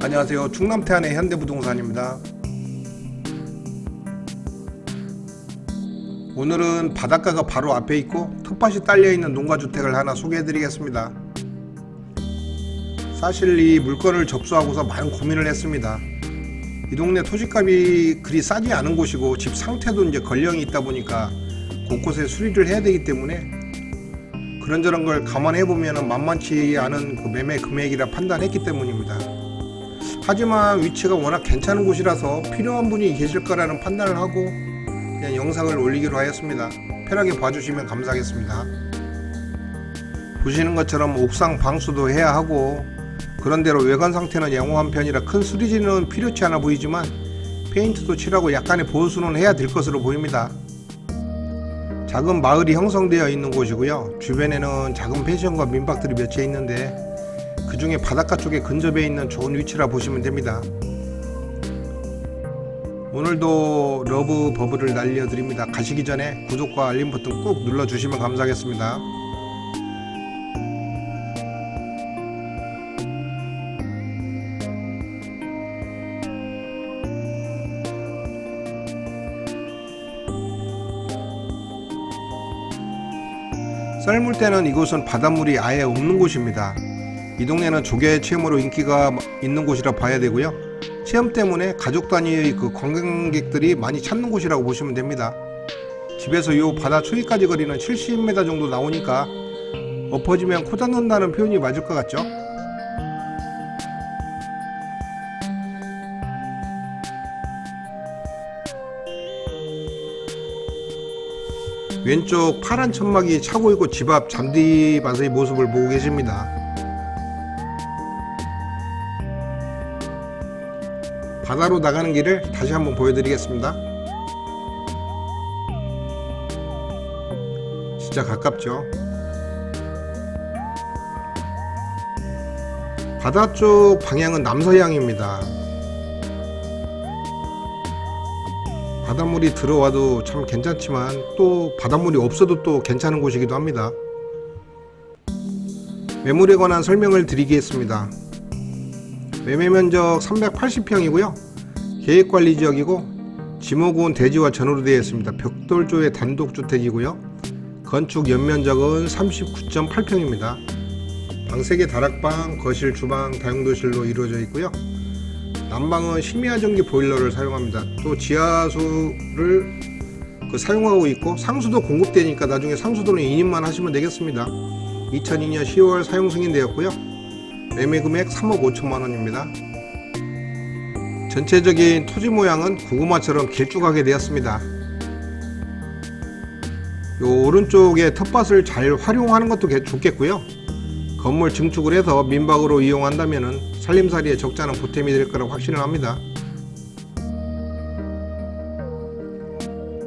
안녕하세요. 충남 태안의 현대부동산입니다. 오늘은 바닷가가 바로 앞에 있고 텃밭이 딸려 있는 농가주택을 하나 소개해드리겠습니다. 사실 이 물건을 접수하고서 많은 고민을 했습니다. 이 동네 토지값이 그리 싸지 않은 곳이고 집 상태도 이제 걸령이 있다 보니까 곳곳에 수리를 해야 되기 때문에 그런저런 걸 감안해 보면 만만치 않은 그 매매 금액이라 판단했기 때문입니다. 하지만 위치가 워낙 괜찮은 곳이라서 필요한 분이 계실 거라는 판단을 하고 그냥 영상을 올리기로 하였습니다. 편하게 봐주시면 감사하겠습니다. 보시는 것처럼 옥상 방수도 해야 하고 그런대로 외관 상태는 양호한 편이라 큰 수리지는 필요치 않아 보이지만 페인트도 칠하고 약간의 보수는 해야 될 것으로 보입니다. 작은 마을이 형성되어 있는 곳이고요. 주변에는 작은 펜션과 민박들이 몇 채 있는데 그 중에 바닷가 쪽에 근접해 있는 좋은 위치라 보시면 됩니다. 오늘도 러브 버블을 날려드립니다. 가시기 전에 구독과 알림 버튼 꾹 눌러주시면 감사하겠습니다. 썰물 때는 이곳은 바닷물이 아예 없는 곳입니다. 이 동네는 조개 체험으로 인기가 있는 곳이라 봐야 되고요. 체험 때문에 가족 단위의 그 관광객들이 많이 찾는 곳이라고 보시면 됩니다. 집에서 요 바다 초기까지 거리는 70m 정도 나오니까 엎어지면 코 닿는다는 표현이 맞을 것 같죠? 왼쪽 파란 천막이 차고 있고 집 앞 잔디밭의 모습을 보고 계십니다. 바다로 나가는 길을 다시 한번 보여드리겠습니다. 진짜 가깝죠? 바다 쪽 방향은 남서향입니다. 바닷물이 들어와도 참 괜찮지만 또 바닷물이 없어도 또 괜찮은 곳이기도 합니다. 매물에 관한 설명을 드리겠습니다. 매매 면적 380평이고요. 계획관리 지역이고 지목은 대지와 전으로 되어 있습니다. 벽돌조의 단독주택이고요. 건축 연면적은 39.8평입니다. 방 3개 다락방, 거실, 주방, 다용도실로 이루어져 있고요. 난방은 심야전기 보일러를 사용합니다. 또 지하수를 그 사용하고 있고 상수도 공급되니까 나중에 상수도는 2인만 하시면 되겠습니다. 2002년 10월 사용 승인되었고요. 매매 금액 3억 5천만 원입니다. 전체적인 토지 모양은 고구마처럼 길쭉하게 되었습니다. 요 오른쪽에 텃밭을 잘 활용하는 것도 개- 좋겠고요. 건물 증축을 해서 민박으로 이용한다면 살림살이에 적잖은 보탬이 될 거라고 확신을 합니다.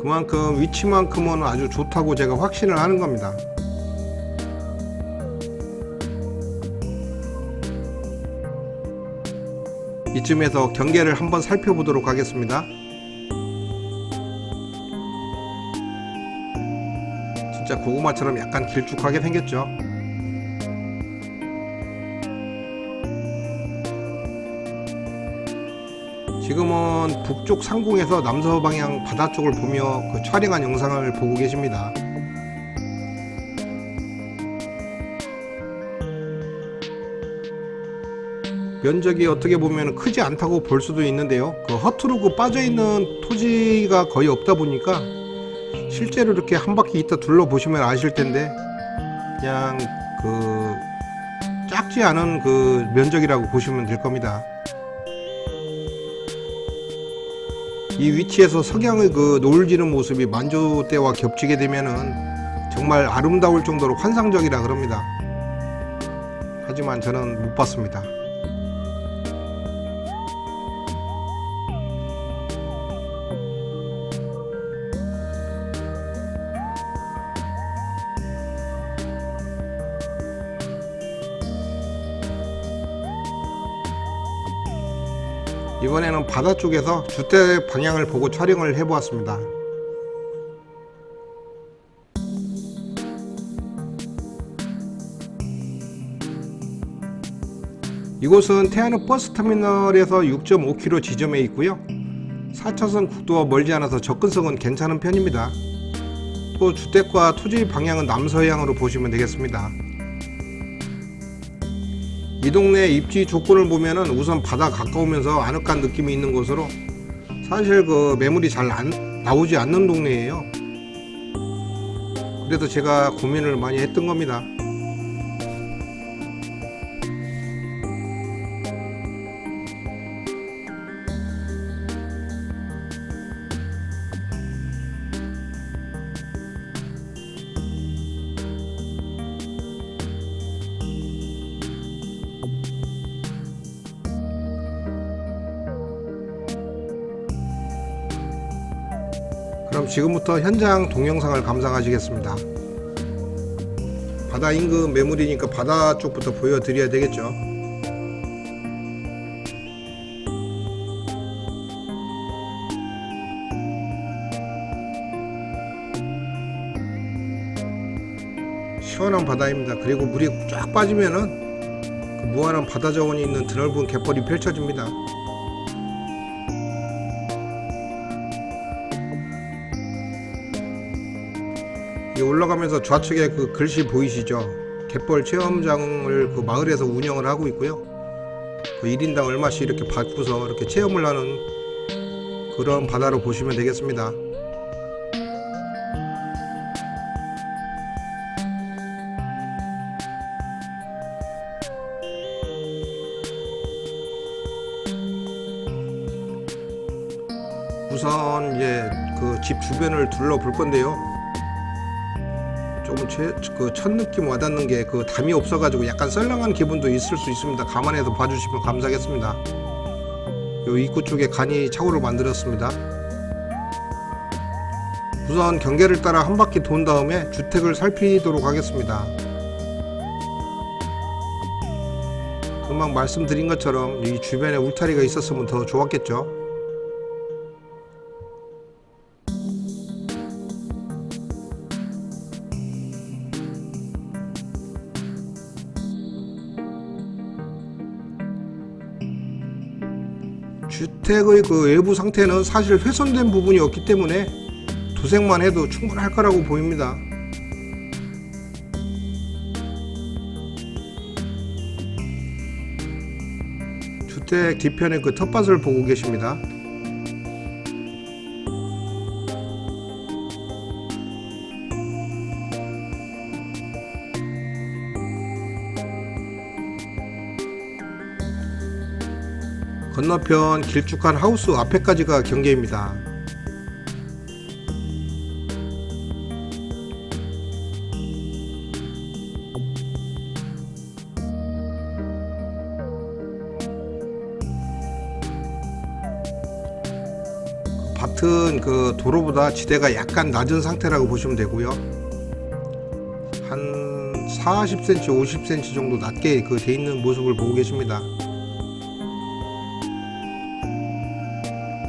그만큼 위치만큼은 아주 좋다고 제가 확신을 하는 겁니다. 이쯤에서 경계를 한번 살펴보도록 하겠습니다. 진짜 고구마처럼 약간 길쭉하게 생겼죠. 지금은 북쪽 상공에서 남서 방향 바다 쪽을 보며 그 촬영한 영상을 보고 계십니다. 면적이 어떻게 보면 크지 않다고 볼 수도 있는데요. 그 허투루 그 빠져 있는 토지가 거의 없다 보니까 실제로 이렇게 한 바퀴 있다 둘러보시면 아실 텐데 그냥 그 작지 않은 그 면적이라고 보시면 될 겁니다. 이 위치에서 석양의 그 노을 지는 모습이 만조 때와 겹치게 되면은 정말 아름다울 정도로 환상적이라 그럽니다. 하지만 저는 못 봤습니다. 이번에는 바다 쪽에서 주택 방향을 보고 촬영을 해보았습니다. 이곳은 태안읍 버스터미널에서 6.5km 지점에 있고요. 4차선 국도와 멀지 않아서 접근성은 괜찮은 편입니다. 또 주택과 토지 방향은 남서향으로 보시면 되겠습니다. 이 동네 입지 조건을 보면은 우선 바다 가까우면서 아늑한 느낌이 있는 곳으로 사실 그 매물이 잘 안, 나오지 않는 동네예요. 그래서 제가 고민을 많이 했던 겁니다. 그럼 지금부터 현장 동영상을 감상하시겠습니다. 바다 인근 매물이니까 바다 쪽부터 보여드려야 되겠죠. 시원한 바다입니다. 그리고 물이 쫙 빠지면은 그 무한한 바다 자원이 있는 드넓은 갯벌이 펼쳐집니다. 올라가면서 좌측에 그 글씨 보이시죠? 갯벌 체험장을 그 마을에서 운영을 하고 있고요. 그 1인당 얼마씩 이렇게 받고서 이렇게 체험을 하는 그런 바다로 보시면 되겠습니다. 우선 이제 그 집 주변을 둘러볼 건데요. 조금 제, 그 첫 느낌 와닿는 게 그 담이 없어가지고 약간 썰렁한 기분도 있을 수 있습니다. 감안해서 봐주시면 감사하겠습니다. 요 입구 쪽에 간이 차고를 만들었습니다. 우선 경계를 따라 한 바퀴 돈 다음에 주택을 살피도록 하겠습니다. 금방 말씀드린 것처럼 이 주변에 울타리가 있었으면 더 좋았겠죠. 주택의 그 외부 상태는 사실 훼손된 부분이 없기 때문에 도색만 해도 충분할 거라고 보입니다. 주택 뒤편에 그 텃밭을 보고 계십니다. 건너편 길쭉한 하우스 앞에까지가 경계입니다. 밭은 그 도로보다 지대가 약간 낮은 상태라고 보시면 되고요. 한 40cm, 50cm 정도 낮게 그 돼 있는 모습을 보고 계십니다.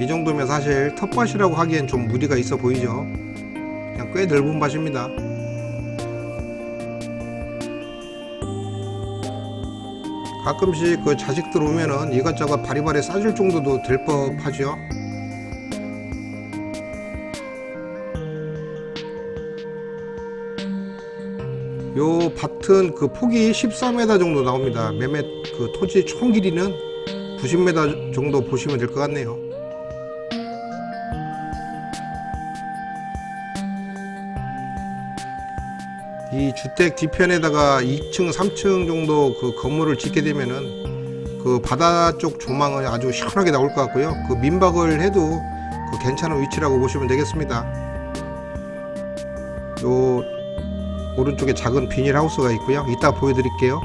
이 정도면 사실 텃밭이라고 하기엔 좀 무리가 있어 보이죠. 그냥 꽤 넓은 밭입니다. 가끔씩 그 자식들 오면은 이것저것 바리바리 싸줄 정도도 될 법하죠. 요 밭은 그 폭이 14m 정도 나옵니다. 매매 그 토지 총 길이는 90m 정도 보시면 될 것 같네요 주택 뒤편에다가 2층, 3층 정도 그 건물을 짓게 되면은 그 바다 쪽 조망은 아주 시원하게 나올 것 같고요. 그 민박을 해도 그 괜찮은 위치라고 보시면 되겠습니다. 요 오른쪽에 작은 비닐하우스가 있고요. 이따 보여드릴게요.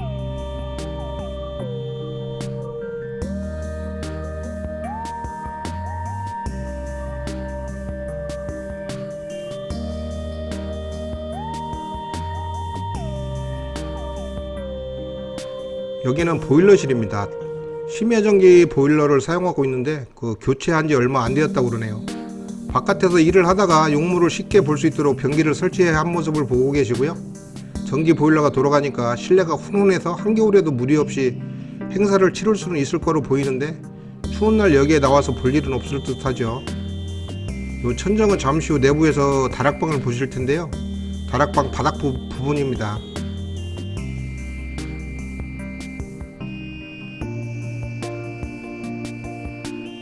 여기는 보일러실입니다. 심야전기 보일러를 사용하고 있는데 그 교체한 지 얼마 안 되었다고 그러네요. 바깥에서 일을 하다가 용물을 쉽게 볼 수 있도록 변기를 설치해 한 모습을 보고 계시고요. 전기 보일러가 돌아가니까 실내가 훈훈해서 한겨울에도 무리 없이 행사를 치를 수는 있을 거로 보이는데 추운 날 여기에 나와서 볼 일은 없을 듯 하죠. 요 천정은 잠시 후 내부에서 다락방을 보실 텐데요. 다락방 바닥 부, 부분입니다.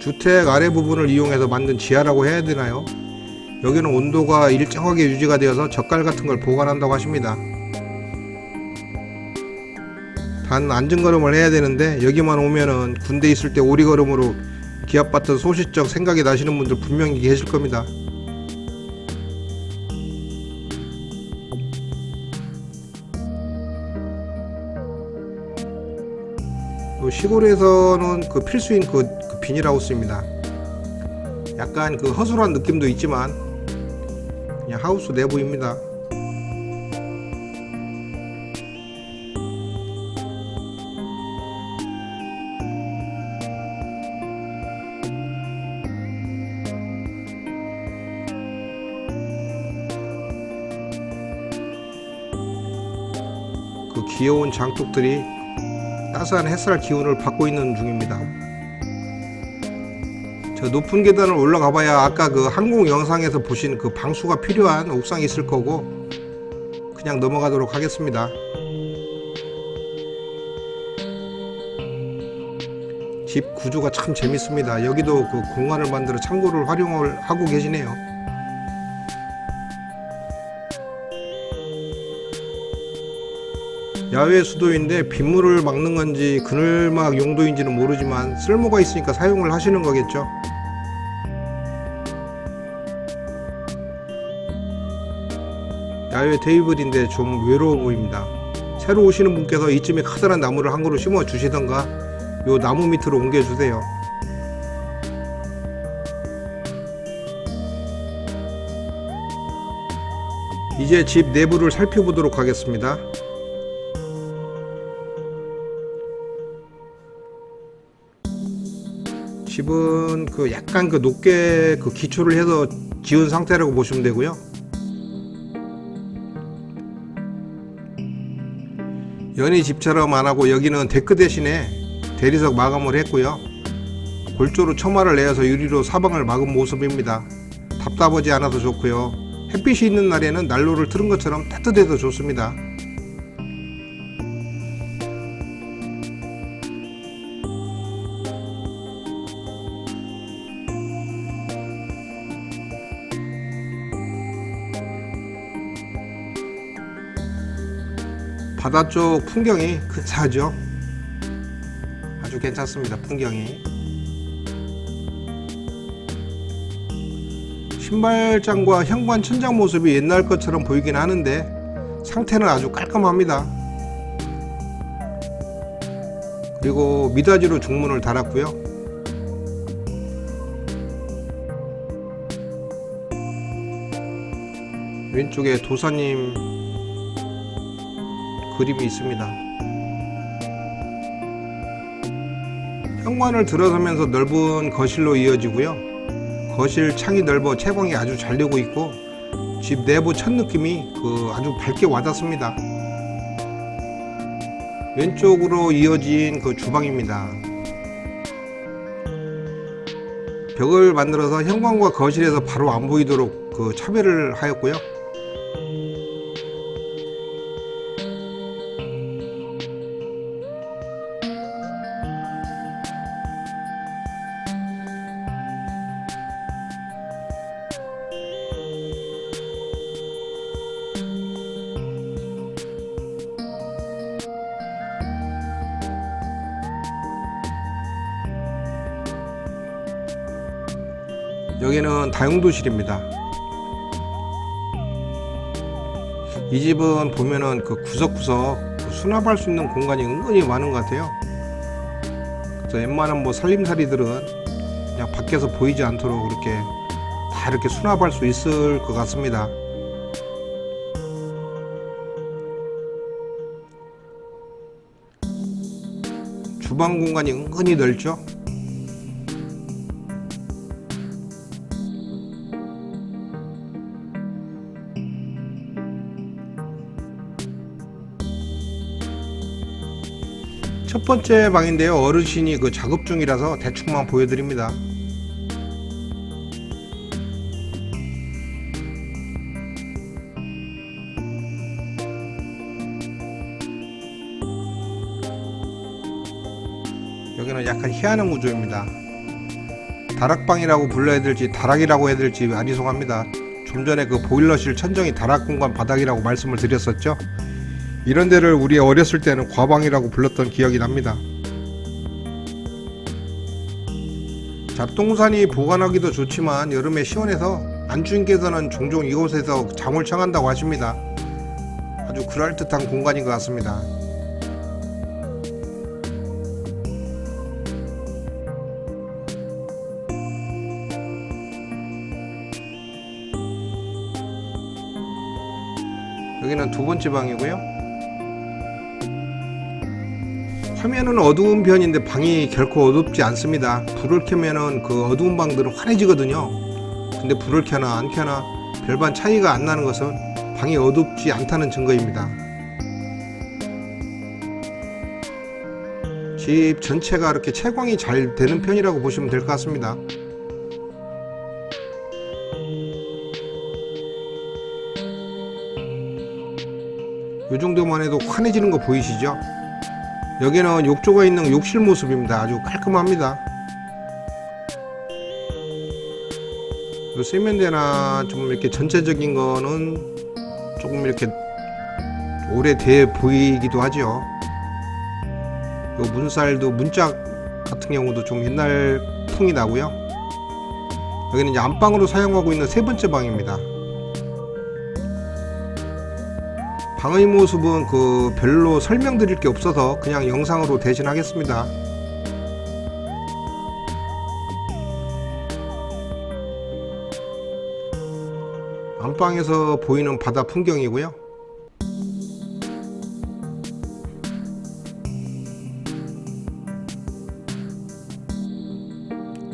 주택 아래 부분을 이용해서 만든 지하라고 해야 되나요? 여기는 온도가 일정하게 유지가 되어서 젓갈 같은 걸 보관한다고 하십니다. 단 안전걸음을 해야 되는데 여기만 오면은 군대 있을 때 오리걸음으로 기합받던 소시적 생각이 나시는 분들 분명히 계실 겁니다. 요 시골에서는 그 필수인 그, 그 비닐하우스입니다. 약간 그 허술한 느낌도 있지만 그냥 하우스 내부입니다. 그 귀여운 장독들이 따스한 햇살 기운을 받고 있는 중입니다. 저 높은 계단을 올라가 봐야 아까 그 항공 영상에서 보신 그 방수가 필요한 옥상이 있을 거고 그냥 넘어가도록 하겠습니다. 집 구조가 참 재밌습니다. 여기도 그 공간을 만들어 창고를 활용을 하고 계시네요. 야외 수도인데 빗물을 막는 건지 그늘막 용도인지는 모르지만 쓸모가 있으니까 사용을 하시는 거겠죠. 야외 테이블인데 좀 외로워 보입니다. 새로 오시는 분께서 이쯤에 커다란 나무를 한 그루 심어 주시던가 요 나무 밑으로 옮겨 주세요. 이제 집 내부를 살펴보도록 하겠습니다. 집은 그 약간 그 높게 그 기초를 해서 지은 상태라고 보시면 되고요. 연희 집처럼 안 하고 여기는 데크 대신에 대리석 마감을 했고요. 골조로 처마를 내어서 유리로 사방을 막은 모습입니다. 답답하지 않아서 좋고요. 햇빛이 있는 날에는 난로를 틀은 것처럼 따뜻해서 좋습니다. 바다 쪽 풍경이 근사하죠. 아주 괜찮습니다. 풍경이. 신발장과 현관 천장 모습이 옛날 것처럼 보이긴 하는데 상태는 아주 깔끔합니다. 그리고 미닫이로 중문을 달았고요. 왼쪽에 도사님 그림이 있습니다. 현관을 들어서면서 넓은 거실로 이어지고요. 거실 창이 넓어 채광이 아주 잘 되고 있고 집 내부 첫 느낌이 그 아주 밝게 와닿습니다. 왼쪽으로 이어진 그 주방입니다. 벽을 만들어서 현관과 거실에서 바로 안 보이도록 그 차별을 하였고요. 여기는 다용도실입니다. 이 집은 보면은 그 구석구석 그 수납할 수 있는 공간이 은근히 많은 것 같아요. 그래서 웬만한 뭐 살림살이들은 그냥 밖에서 보이지 않도록 이렇게 다 이렇게 수납할 수 있을 것 같습니다. 주방 공간이 은근히 넓죠? 첫첫 번째 방인데요. 어르신이 그 작업 중이라서 대충만 보여드립니다. 여기는 약간 희한한 구조입니다. 다락방이라고 불러야 될지 다락이라고 해야 될지 아리송합니다. 좀 전에 그 보일러실 천정이 다락 공간 바닥이라고 말씀을 드렸었죠. 이런 데를 우리 어렸을 때는 과방이라고 불렀던 기억이 납니다. 잡동산이 보관하기도 좋지만 여름에 시원해서 안주인께서는 종종 이곳에서 잠을 청한다고 하십니다. 아주 그럴듯한 공간인 것 같습니다. 여기는 두 번째 방이고요. 화면은 어두운 편인데 방이 결코 어둡지 않습니다. 불을 켜면은 그 어두운 방들은 환해지거든요. 근데 불을 켜나 안 켜나 별반 차이가 안 나는 것은 방이 어둡지 않다는 증거입니다. 집 전체가 이렇게 채광이 잘 되는 편이라고 보시면 될 것 같습니다. 이 정도만 해도 환해지는 거 보이시죠? 여기는 욕조가 있는 욕실 모습입니다. 아주 깔끔합니다. 요 세면대나 좀 이렇게 전체적인 거는 조금 이렇게 오래돼 보이기도 하죠. 요 문살도 문짝 같은 경우도 좀 옛날 풍이 나고요. 여기는 이제 안방으로 사용하고 있는 세 번째 방입니다. 방의 모습은 그 별로 설명드릴 게 없어서 그냥 영상으로 대신하겠습니다. 안방에서 보이는 바다 풍경이고요.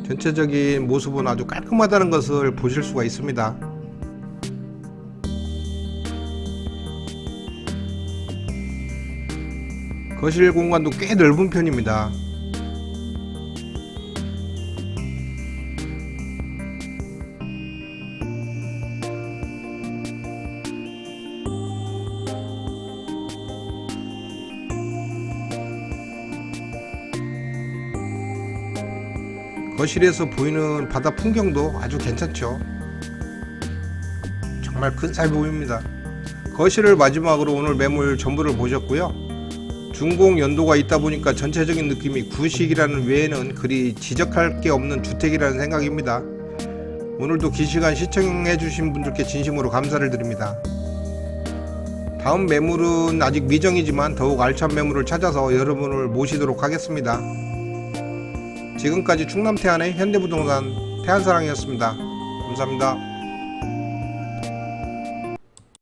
전체적인 모습은 아주 깔끔하다는 것을 보실 수가 있습니다. 거실 공간도 꽤 넓은 편입니다. 거실에서 보이는 바다 풍경도 아주 괜찮죠. 정말 근사해 보입니다. 거실을 마지막으로 오늘 매물 전부를 보셨고요. 중공 연도가 있다 보니까 전체적인 느낌이 구식이라는 외에는 그리 지적할 게 없는 주택이라는 생각입니다. 오늘도 긴 시간 시청해주신 분들께 진심으로 감사를 드립니다. 다음 매물은 아직 미정이지만 더욱 알찬 매물을 찾아서 여러분을 모시도록 하겠습니다. 지금까지 충남 태안의 현대부동산 태안사랑이었습니다. 감사합니다.